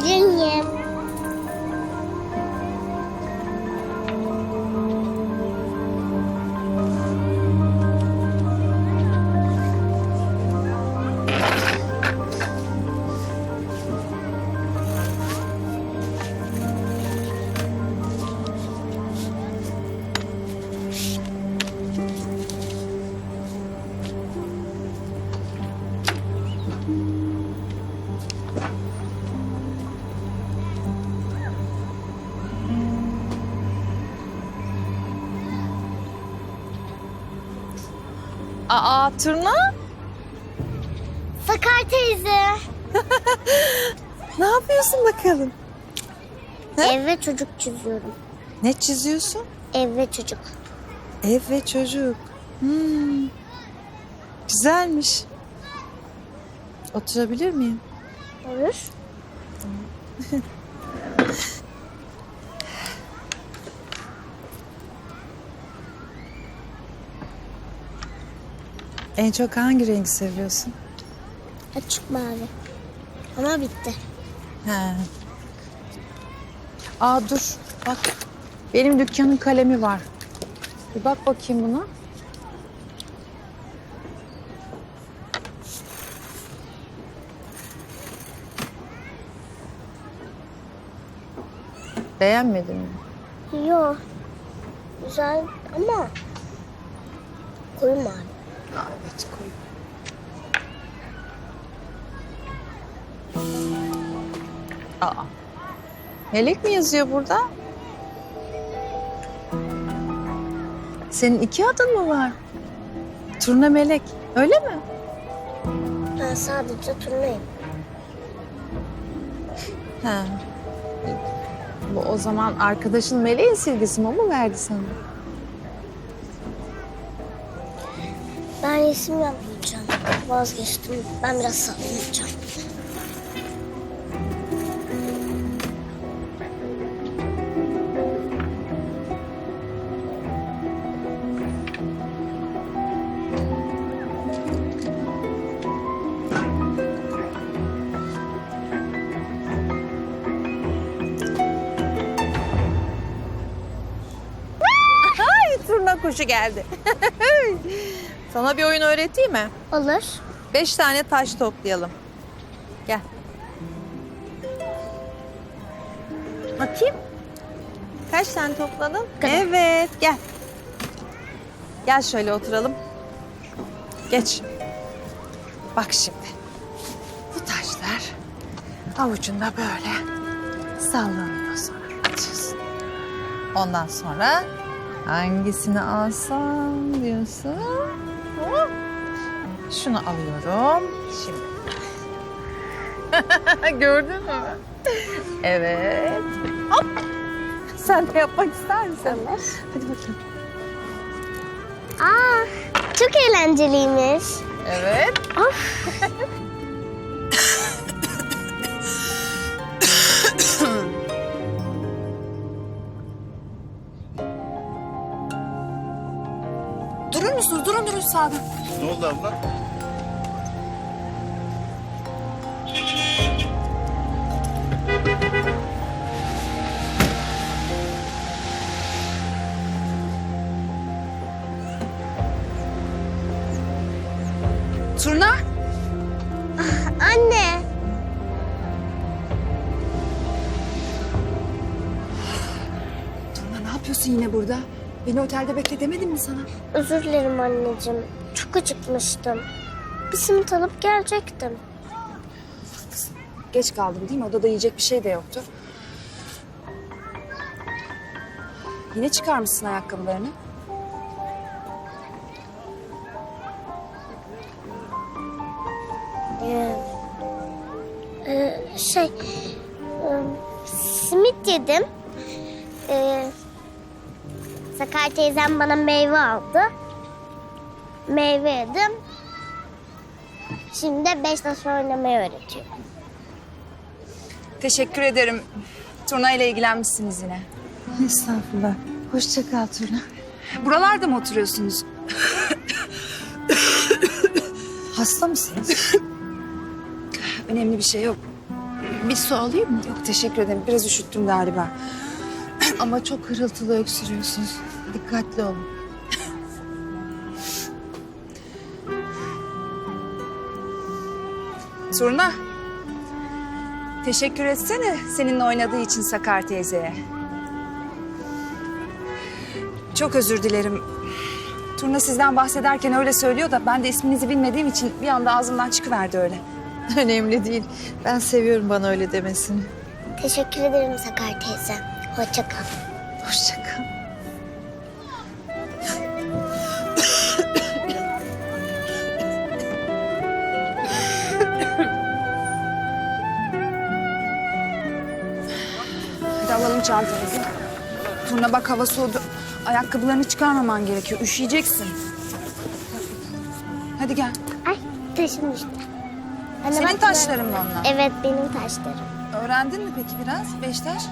Didn't Aa Turna Sakar teyze. ne yapıyorsun bakalım? Ev ve çocuk çiziyorum. Ne çiziyorsun? Ev ve çocuk. Ev ve çocuk. Hmm. Güzelmiş. Oturabilir miyim? Olur. En çok hangi rengi seviyorsun? Açık mavi. Ama bitti. He. Aa dur bak. Benim dükkanın kalemi var. Bir bak bakayım buna. Beğenmedin mi? Yo. Güzel ama koyu mavi. Aa, evet koy. Aa. Melek mi yazıyor burada? Senin iki adın mı var? Turna Melek. Öyle mi? Ben sadece turnayım. He. Bu o zaman arkadaşın Melek'in silgisi mi verdi sana? Ben resim yapmayacağım. Vazgeçtim. Ben biraz sallanacağım. Ay turna kuşu geldi. sana bir oyun öğreteyim mi? Olur. Beş tane taş toplayalım. Gel. Bakayım. Kaç tane topladın? kadar. Evet, gel. Gel şöyle oturalım. Geç. Bak şimdi. Bu taşlar avucunda böyle sallanıyor sonra atıyorsun. Ondan sonra hangisini alsam diyorsun. Şunu alıyorum. Şimdi. Gördün mü? Evet. Hop. Sen de yapmak ister misin? Olur. Hadi bakayım. Aa, çok eğlenceliymiş. Evet. Of. Durur musunuz? Durun durun sağda. Ne oldu abla? Turna. Anne. Turna ne yapıyorsun yine burada? Beni otelde bekle demedim mi sana? Özür dilerim anneciğim. Çok acıkmıştım. Bir simit alıp gelecektim. Geç kaldım değil mi? Odada yiyecek bir şey de yoktu. Yine çıkarmışsın ayakkabılarını. Ee, e, şey, e, simit yedim. Ee, Sakar teyzem bana meyve aldı. Meyve yedim. Şimdi de beş taş oynamayı öğretiyor. Teşekkür ederim. Turna ile ilgilenmişsiniz yine. Estağfurullah. Hoşça kal Turna. Buralarda mı oturuyorsunuz? Hasta mısınız? Önemli bir şey yok. Bir su alayım mı? Yok teşekkür ederim. Biraz üşüttüm galiba. Ama çok hırıltılı öksürüyorsunuz. Dikkatli olun. Turna. Teşekkür etsene seninle oynadığı için Sakar teyzeye. Çok özür dilerim. Turna sizden bahsederken öyle söylüyor da ben de isminizi bilmediğim için bir anda ağzımdan çıkıverdi öyle. Önemli değil. Ben seviyorum bana öyle demesini. Teşekkür ederim Sakar teyze. Hoşça kal. Hoşça kal. Hadi alalım çantanızı. Turna bak hava soğudu. Ayakkabılarını çıkarmaman gerekiyor. Üşüyeceksin. Hadi gel. Ay taşım düştü. Anne, Senin bak- taşların mı onlar? Evet benim taşlarım. Öğrendin mi peki biraz? Beş taş?